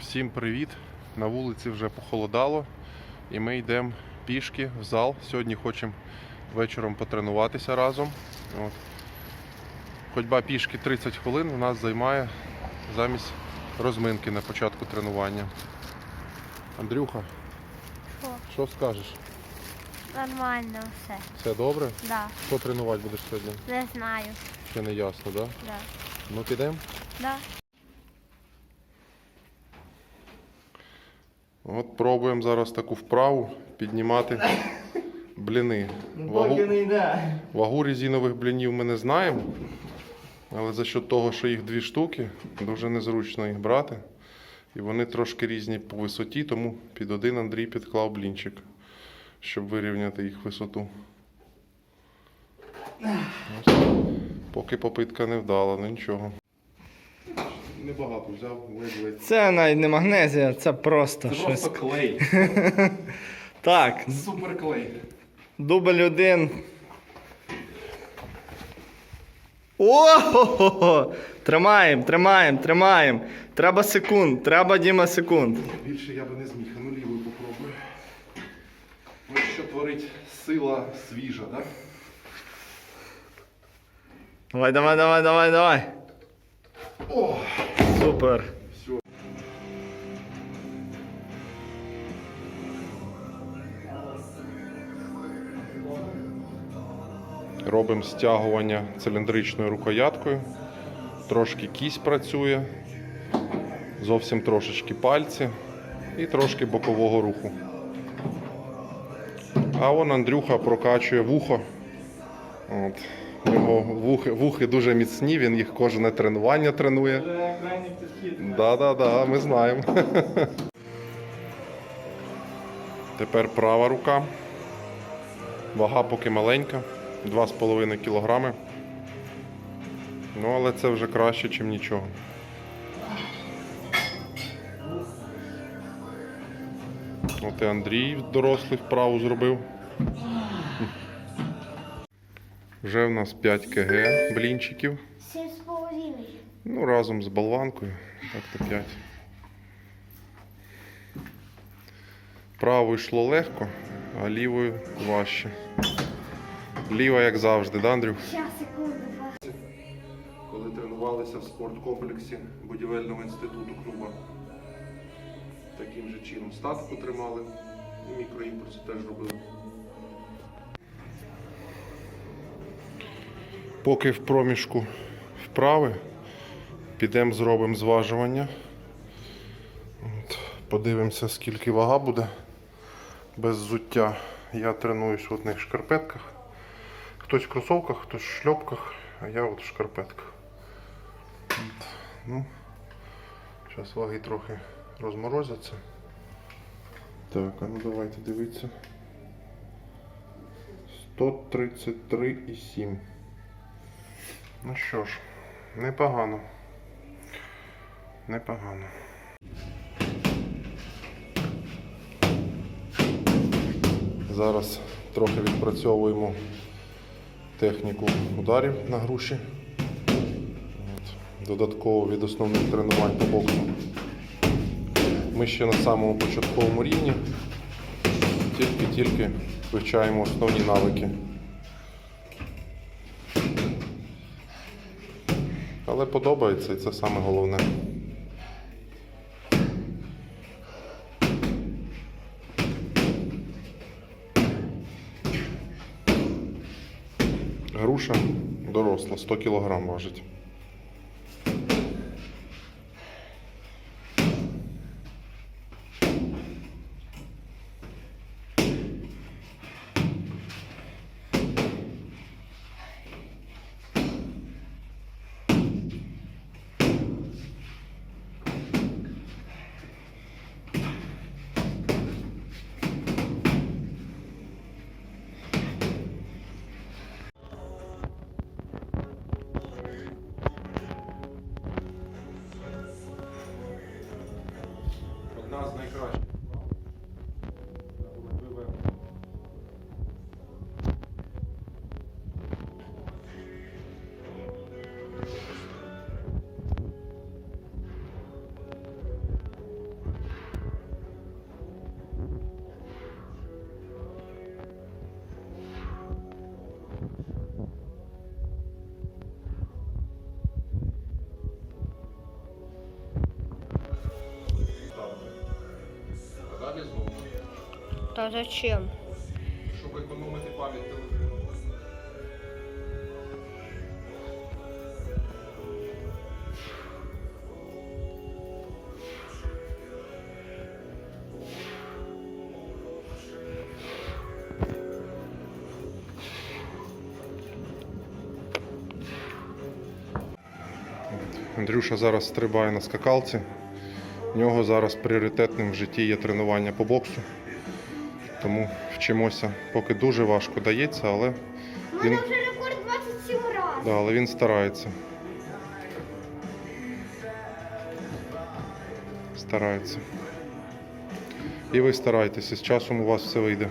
Всім привіт! На вулиці вже похолодало і ми йдемо пішки в зал. Сьогодні хочемо вечором потренуватися разом. От. Ходьба пішки 30 хвилин у нас займає замість розминки на початку тренування. Андрюха, Що? що скажеш? Нормально все. Все добре? Да. Що тренувати будеш сьогодні? Не знаю. Ще не ясно, так? Да? Да. Ну підемо. Да. От пробуємо зараз таку вправу піднімати бліни. Вагу, Поки вагу резинових блінів ми не знаємо, але за счет того, що їх дві штуки, дуже незручно їх брати. І вони трошки різні по висоті, тому під один Андрій підклав блінчик, щоб вирівняти їх висоту. Ось. Поки попитка не вдала, ну нічого. Небагато взяв, ледь-ледь. Це навіть не магнезія, це просто щось. клей. Так, Суперклей. дубль один. О! Тримаємо, тримаємо, тримаємо. Треба секунд, треба Діма секунд. Більше я би не зміг, а ну лівою попробую. Ну що творить сила свіжа, так? Давай, давай, давай, давай, давай. О! Супер. Все. Робимо стягування циліндричною рукояткою. Трошки кість працює, зовсім трошечки пальці і трошки бокового руху. А он Андрюха прокачує вухо. От. Його вухи, вухи дуже міцні, він їх кожне тренування тренує. Да-да-да, ми знаємо. Тепер права рука. Вага поки маленька, 2,5 кг. Ну, але це вже краще, ніж нічого. От і Андрій дорослий вправу зробив. Вже в нас 5 кг блінчиків. Сім з половиною. Ну, разом з болванкою. Так то 5. Правою йшло легко, а лівою важче. Ліва, як завжди, да, Андрюх? Коли тренувалися в спорткомплексі будівельного інституту клуба. Таким же чином статику тримали. І мікроімпульси теж робили. Поки в проміжку вправи, підемо зробимо зважування. От, подивимося, скільки вага буде без взуття. Я тренуюсь в одних шкарпетках. Хтось в кросовках, хтось в шльопках, а я от в шкарпетках. От, ну, зараз ваги трохи розморозяться. Так, а ну давайте дивитися. 133,7. Ну що ж, непогано. Непогано. Зараз трохи відпрацьовуємо техніку ударів на груші. Додатково від основних тренувань по боксу. Ми ще на самому початковому рівні. Тільки-тільки вивчаємо основні навики. Але подобається і це саме головне. Груша доросла, 100 кг важить. Одна з найкращих. Зачем? Щоб економити пам'ять телефону. Андрюша зараз стрибає на скакалці. У нього зараз пріоритетним в житті є тренування по боксу. Тому вчимося, поки дуже важко дається, але У він, мене вже рекорд 27 разів. да, але він старається. Старається. І ви старайтеся, з часом у вас все вийде.